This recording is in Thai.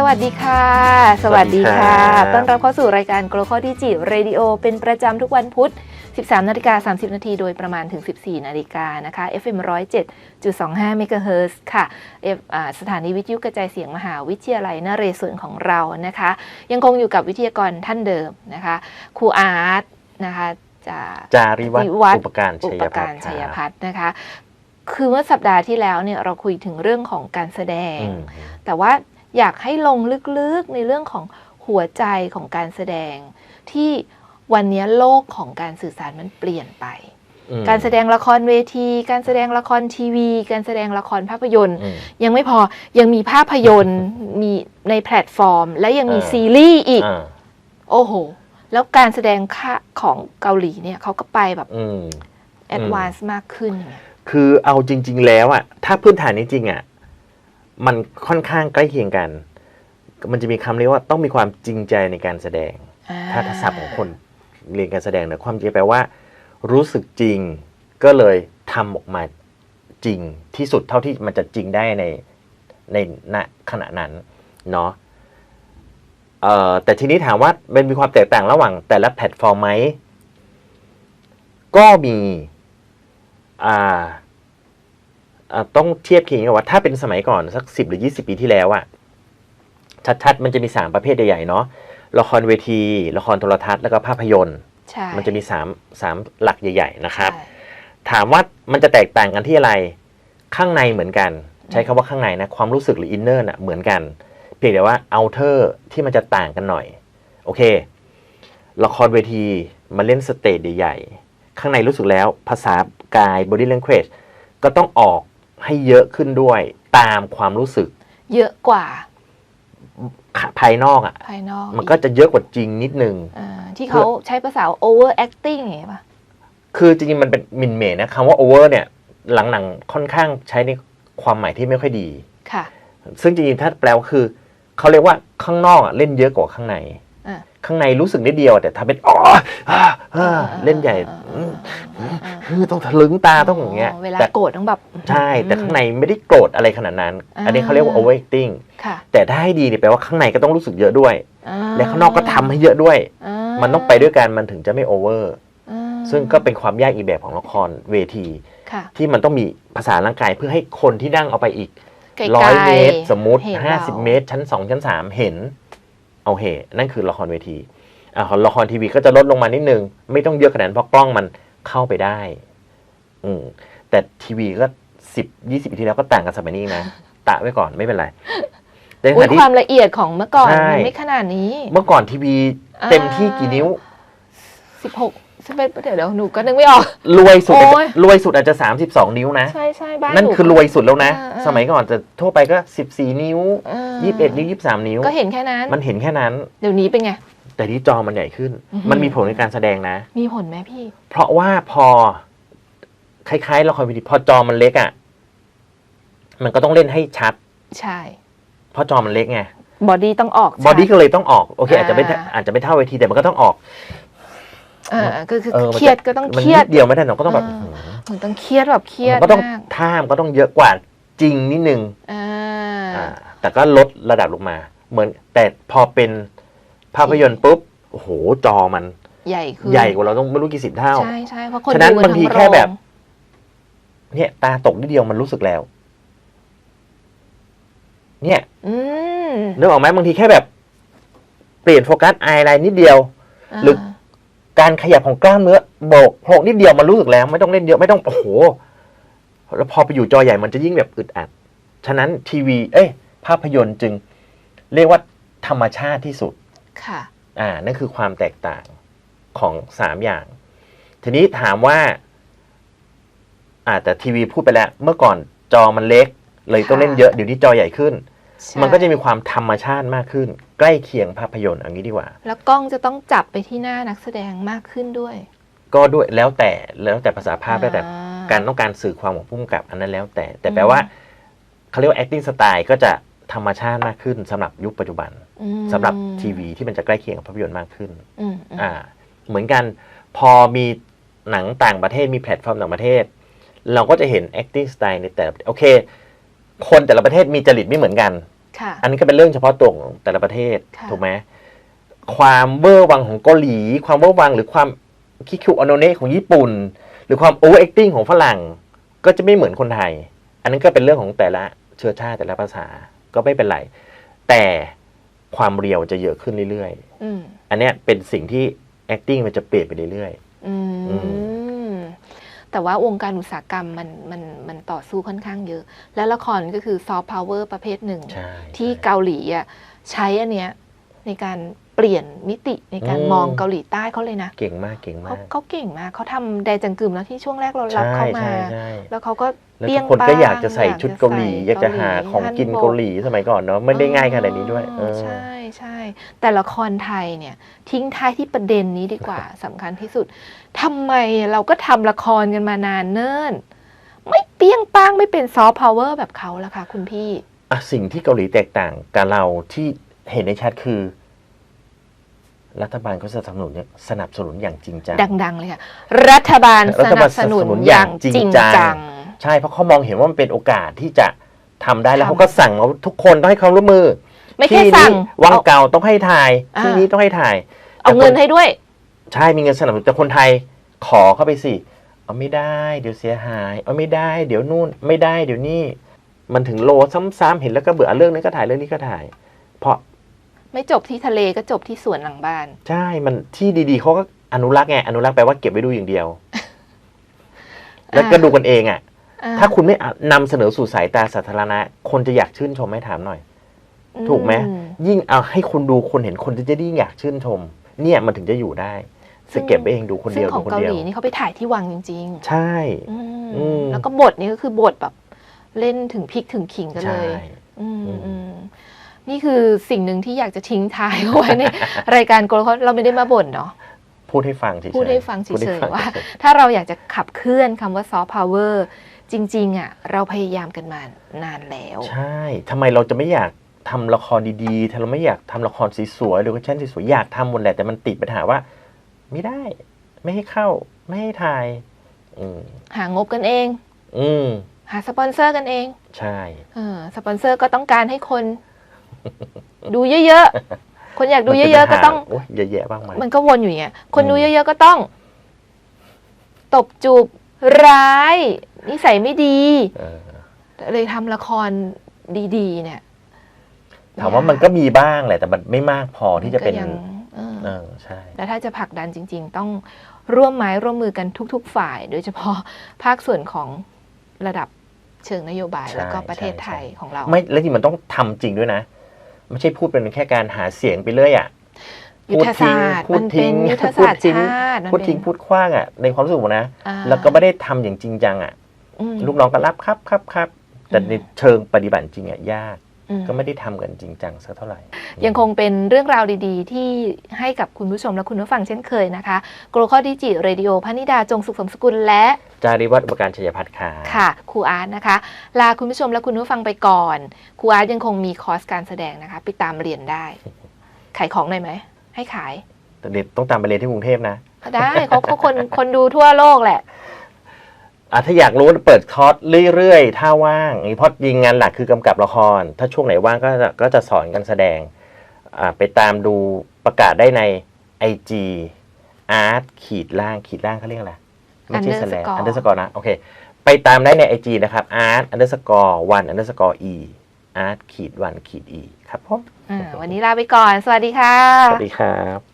สวัสดีค่ะ สวัสดีค่ะสวัสดีครับต้อนรับเข้าสู่รายการ Global Digi Radio เป็นประจำทุกวันพุธ 13นาฬิกา30 นาทีโดยประมาณถึง 14 นาฬิกานะคะ FM 107.25 MHz ค่ะ F อ่าสถานีวิทยุกระจายเสียงมหาวิทยาลัยนเรศวรของเรานะคะ ยังคงอยู่กับวิทยากรท่านเดิมนะคะครูอาร์ตนะคะจะจาริวัฒนิน์วัฒน์อุปการอุชัยปพักาฒรน์ชัยครับพัฒน์นะคะ คือเมื่อสัปดาห์ที่แล้วเนี่ยเราคุยถึงเรื่องของการแสดงอืมแต่ว่า อยากให้ลงลึกๆในเรื่องของหัวใจของการแสดง ที่วันนี้โลกของการสื่อสารมันเปลี่ยนไปอืมการแสดงละครเวที การแสดงละครทีวี การแสดงละครภาพยนตร์อืมยังไม่พอยังมีภาพยนตร์มีในแพลตฟอร์ม และยังมีเออซีรีส์อีกอ่าโอ้โห แล้วการแสดงค่าของเกาหลีเนี่ยเขาก็ไปแบบอืมแอดวานซ์มากขึ้นไงคือเอาจริง ๆ แล้วอะถ้าพื้นฐานนี้จริงอะ มันค่อนข้างใกล้เคียงกัน มันจะมีคำเรียกว่าต้องมีความจริงใจในการแสดงอ่ถ้าทักษะของคนเรียนการแสดงเนี่ยความจริงแปลว่า รู้สึกจริงก็เลยทำออกมาจริงที่สุดเท่าที่มันจะจริงได้ในในณขณะนั้นเนาะเอ่อแต่ทีนี้ถามว่ามันมีความแตกต่างระหว่างแต่ละแพลตฟอร์มไหมก็มีอ่าอ่า ต้องเทียบเคียงกับว่าถ้าเป็นสมัยก่อนสักสิบหรือยี่สิบปีที่แล้วอะชัดๆ มันจะมีสามประเภทใหญ่ๆเนาะละครเวที ละครโทรทัศน์แล้วก็ภาพยนตร์ใช่มันจะมีสามสามหลักใหญ่ ๆ นะครับใช่ถามว่ามันจะแตกต่างกันที่อะไร ข้างในเหมือนกัน ใช้คำว่าข้างในนะ ความรู้สึกหรืออินเนอร์น่ะเหมือนกัน เพียงแต่ว่าเอาเทอร์ที่มันจะต่างกันหน่อย โอเค ละครเวทีมาเล่นสเตจใหญ่ๆ ข้างในรู้สึกแล้วภาษากาย body language ก็ต้องออก ให้เยอะขึ้นด้วยตามความรู้สึก เยอะกว่า ภายนอกอะ่ะ ภายนอกมันก็จะเยอะกว่าจริงนิดนึงอ่าที่เขาใช้ภาษา over acting ไงปะคือจริงๆมันเป็นมินเมนะคำว่า over เนี่ย หลังๆค่อนข้างใช้ในความหมายที่ไม่ค่อยดี ค่ะ ซึ่งจริงๆถ้าแปลว่าคือเขาเรียกว่าข้างนอกอะเล่นเยอะกว่าข้างในอ่า ข้างในรู้สึกนิดเดียว แต่ทำเป็นอ๋ออ่าอ่าเล่นใหญ่อืมอ่าอ่าคือต้องทะลึงตาต้องอย่างเงี้ยเวลาแต่โกรธต้องแบบ ใช่แต่ข้างในไม่ได้โกรธอะไรขนาดนั้น อ่า อันนี้เขาเรียกว่า overacting ค่ะแต่ถ้าให้ดีเนี่ยแปลว่าข้างในก็ต้องรู้สึกเยอะด้วย อ่และข้างนอกก็ทำให้เยอะด้วยอ่ามันต้องไปด้วยกันมันถึงจะไม่ over อ่าซึ่งก็เป็นความยากอีกแบบของละครเวที ค่ะที่มันต้องมีภาษาร่างกายเพื่อให้คนที่นั่งเอาไปอีกไกลๆร้อยเมตร สมมุติเห็นห้าเราสิบเมตร ชั้นสองชั้นสามเห็น เอาเหนั่นคือละครเวทีละครทีวีก็จะลดลงมานิดนึง ไม่ต้องเยอะขนาดเพราะกล้องมันเข้าไปได้ อืแต่ทีวีก็สิบยี่สิบปีที่แล้วก็แต่งกันสมัยนี้นะตะไว้ก่อนไม่เป็นไรใต่ความละเอียดของเมื่อก่อนไม่ขนาดนี้ เมื่อก่อนทีวีเต็มที่กี่นิ้วสิบหก จะเป็นเดี๋ยวเดี๋ยวหนูก็นึกไม่ออก รวยสุดรวยสุดอาจจะ 32 นิ้วนะ ใช่ใช่บ้านนั่นคือรวยสุดแล้วนะสมัยก่อนจะทั่วไปก็ 14 นิ้ว อ่า21 นิ้ว 23 นิ้ว ก็เห็นแค่นั้น มันเห็นแค่นั้น เดี๋ยวนี้เป็นไง แต่ที่จอมันใหญ่ขึ้นมันมีผลในการแสดงนะ มีผลไหมพี่ เพราะว่าพอ คล้ายๆละครเวดีพอจอมันเล็กอะ มันก็ต้องเล่นให้ชัด ใช่ เพราะจอมันเล็กไง บอดี้ต้องออกบอดี้ก็เลยต้องออก โอเค อาจจะไม่อาจจะไม่เท่าเวทีแต่มันก็ต้องออก เออคือคือเออมันจะ เครียดก็ต้องมันเครียนิดดเดียวไม่ได้หรอกก็ต้องแบบอ่าอื้อหือมันต้องเครียดแบบเครียดมันก็ต้องมากท่ามนก็ต้องเยอะกว่าจริงนิดนึงอ่าอ่าแต่ก็ลดระดับลงมา เหมือนแต่พอเป็นภาพยนตร์ปุ๊บโอ้โหจอมันใหญ่ขึ้นใหญ่กว่าเราต้องไม่รู้กี่สิบเท่า ใช่ใช่เพราะคนฉะนั้นดูกับางทีทั้แค่แบบโรงเนี่ยตาตกนิดเดียวมันรู้สึกแล้ว เนี่ยอืมนึกออกไหมบางทีแค่แบบ เปลี่ยนโฟกัสไอไลน์นิดเดียว หรือ การขยับของกล้ามเนื้อโบกโผล่นิดเดียวมันรู้สึกแล้ว ไม่ต้องเล่นเยอะไม่ต้องโอ้โหแล้วพอไปอยู่จอใหญ่มันจะยิ่งแบบอึดอัด ฉะนั้นทีวี เอ้ย ภาพยนตร์จึงเรียกว่าธรรมชาติที่สุด ค่ะ อ่า นั่นคือความแตกต่างของสามอย่าง ทีนี้ถามว่าอ่าแต่ทีวีพูดไปแล้ว เมื่อก่อนจอมันเล็ก เลยต้องเล่นเยอะ เดี๋ยวนี้จอใหญ่ขึ้นใช่มันก็จะมีความธรรมชาติมากขึ้น ใกล้เคียงภาพยนตร์เอย่างนี้ดีกว่า แล้วกล้องจะต้องจับไปที่หน้านักแสดงมากขึ้นด้วย ก็ด้วยแล้วแต่แล้วแต่ภาษาภาพแล้วแต่อ่การต้องการสื่อความของผู้กำกับอันนั้นแล้วแต่ แต่อืมแปลว่าเขาเรียกว่า acting style ก็จะธรรมชาติมากขึ้นสำหรับยุคปัจจุบันอืมสำหรับทีวีที่มันจะใกล้เคียงกับภาพยนตร์มากขึ้นอืมอืมอ่า เหมือนกันพอมีหนังต่างประเทศมีแพลตฟอร์มต่างประเทศ เราก็จะเห็น acting style ในแต่ละโอเค คนแต่ละประเทศมีจริตไม่เหมือนกันค่ะ อันนี้ก็เป็นเรื่องเฉพาะตัวของแต่ละประเทศค่ะถูกไหมความเวอร์วังของเกาหลี ความเวอร์วังหรือความคิคิวอโนเนะของญี่ปุ่น หรือความโอเวอร์แอคติ้งของฝรั่ง ก็จะไม่เหมือนคนไทย อันนั้นก็เป็นเรื่องของแต่ละเชื้อชาติแต่ละภาษาก็ไม่เป็นไร แต่ความเรียวจะเยอะขึ้นเรื่อยอืมๆอันเนี้ยเป็นสิ่งที่ acting มันจะเปลี่ยนไปเรื่อยอือืม แต่ว่าวงการอุตสาหกรรมมันมันมันต่อสู้ค่อนข้างเยอะ และละครก็คือซอฟต์พาวเวอร์ประเภทหนึ่งๆใช่ที่เกาหลีอะใช้อันเนี้ยในการ เปลี่ยนมิติในการมองเกาหลีใต้เขาเลยนะเก่งมากเก่งเขามากเขาเก่งมากเขาทำแดจังกึมแล้วที่ช่วงแรกเรารับใช่เขามาใช่ใช่แล้วเขาก็แล้วเปรี้ทุยงกคนก็ป้งอยากจะใส่ชุดเกาหลี อยากจะหาใส่ของกินฮับเกาหลีสมัยก่อนเนาะไม่ได้ง่ายขนาดนี้ด้วยอ๋อเออใช่ใช่แต่ละครไทยเนี่ยทิ้งท้ายที่ประเด็นนี้ดีกว่าสำคัญที่สุดทำไมเราก็ทำละครกันมานานเนิ่น ไม่เปรี้ยงป้างไม่เป็นซอฟต์พาวเวอร์แบบเขาละค่ะคุณพี่อะสิ่งที่เกาหลีแตกต่างกับเราที่เห็นในชัดคือ รัฐบาลเขาสนับสนุนเนี่ยสนับสนุนอย่างจริงจังดัง ๆ เลยค่ะรัฐบาลรัสฐนับาลบสนุนสนับสนุนออย่าย่างงจจริริงงจังจัง ใช่เพราะเขามองเห็นว่ามันเป็นโอกาสที่จะทำได้แล้วทำ เขาก็สั่งว่าทุกคนต้องให้ความร่วมมือไม่แค่ที่สั่ง นี้วังเอาเก่าต้องให้ถ่ายอ่า ที่นี้ต้องให้ถ่ายเอาเงินให้ด้วย ใช่มีเงินสนับสนุนแต่คนไทยขอเข้าไปสิเอาไม่ได้ เดี๋ยวเสียหาย เอาไม่ได้ เดี๋ยวนู่นไม่ได้ เดี๋ยวนี่มันถึงโลซ้ำๆเห็นแล้วก็เบื่อเรื่องนี้ก็ถ่ายเรื่องนี้ก็ถ่าย เพราะ ไม่จบที่ทะเลก็จบที่สวนหลังบ้าน ใช่ มันที่ดีๆเขาก็อนุรักษ์ไง อนุรักษ์แปลว่าเก็บไว้ดูอย่างเดียว แล้วก็ดูกันเองอะอ่ถ้าคุณไม่นำเสนอสู่สายตาสาธารณะ คนจะอยากชื่นชมไหม่ถามหน่อย ถูกไหมอืยิ่งเอาให้คนดูคนเห็นคนจะยิ่งอยากชื่นชม เนี่ยมันถึงจะอยู่ได้จะเก็บไว้เองดูคนซึ่เดีงยวขดูองคนเกาเดียหวลีนี่เขาไปถ่ายที่วังจริงใช่ๆอืมอืมแล้วก็บทนี่ก็คือบทแบบ เล่นถึงพริกถึงขิงกันเลใช่ยอืมอืมอืม นี่คือสิ่งหนึ่งที่อยากจะทิ้งท้ายเอาไว้ในรายการโกลเขาเราไม่ได้มาบ่นเนาะพูดให้ฟังเฉยๆพูดให้ฟังเฉพูดให้ยฟังๆว่าเฉยถ้าเราอยากจะขับเคลื่อนคำว่าซอฟต์พาวเวอร์จริง ๆ อะ เราพยายามกันมานานแล้วๆใช่ทำไมเราจะไม่อยากทำละครดีๆถ้าเราไม่อยากทำละครสวยๆหรือว่าชั้นสวยๆอยากทำหมดแหละแต่มันติดปัญหาว่า ไม่ได้ ไม่ให้เข้า ไม่ให้ถ่ายอืมหางบกันเอง อืมหาสปอนเซอร์กันเอง ใช่เออสปอนเซอร์ก็ต้องการให้คน ดูเยอะๆ คนอยากดูเยอะๆ ก็ต้องโอ้ยเยอะแยะมากมายมันก็วนอยู่อย่างเงี้ย คนดูอืมเยอะๆ ก็ต้อง ตบจูบร้าย นิสัยไม่ดี เออเลยทำละครดี ๆ เนี่ยถามว่ามันก็มีบ้างแหละ แต่มันไม่มากพอที่จะเป็นก็ยังเออ เออใช่ แล้วถ้าจะผลักดันจริง ๆ ต้องร่วมไม้ร่วมมือกันทุก ๆ ฝ่าย โดยเฉพาะภาคส่วนของระดับเชิงนโยบาย ใช่แล้วก็ประเทศใช่ ไทยของเรา ไม่แล้วที่มันต้องทำจริงด้วยนะ ไม่ใช่พูดเป็นแค่การหาเสียงไปเรื่อยอะยุทธศาสตร์พูมัดนทิ้เป็นงยุทธพูดศาสตร์ทิ้งชาติมันพูดทิ้งเป็นพูดคว้างอะในความรู้สึกผมนะอ่าแล้วก็ไม่ได้ทำอย่างจริงจังอะอืมลูกน้องก็รับครับครับครับแต่อืมในเชิงปฏิบัติจริงอะยากอืม ก็ไม่ได้ทำกันจริงจังสักเท่าไหร่ ยังคงเป็นเรื่องราวดีๆ ที่ให้กับคุณผู้ชมและคุณผู้ฟังเช่นเคยนะคะโกลคอดิจิเรดิโอพนิดาจงสุขสมสกุลและ จาริวัฒน์อุปการชัยพัฒน์ค่ะค่ะครูอาร์ตนะคะ ลาคุณผู้ชมและคุณผู้ฟังไปก่อนครูอาร์ตยังคงมีคอร์สการแสดงนะคะ ไปตามเรียนได้ ขายของหน่อยไหมให้ขายแต่เด็กต้องตามไปเรียนที่กรุงเทพนะได้เขาเขาคนคนดูทั่วโลกแหละ อะถ้าอยากรู้เปิดคอร์สเรื่อยๆ ถ้าว่างเพราะยิงงานหลักคือกำกับละคร ถ้าช่วงไหนว่างก็จะก็จะสอนการแสดงอ่าไปตามดูประกาศได้ใน IG art ขีดล่างขีดล่างเขาเรียกอะไรไม่ใช่แสลง Underscore อันเดอร์สกอร์นะโอเคไปตามได้ใน IG นะครับ art underscore one underscore e art ขีด one ขีด e ครับผมอ่าวันนี้ลาไปก่อน สวัสดีค่ะ สวัสดีครับ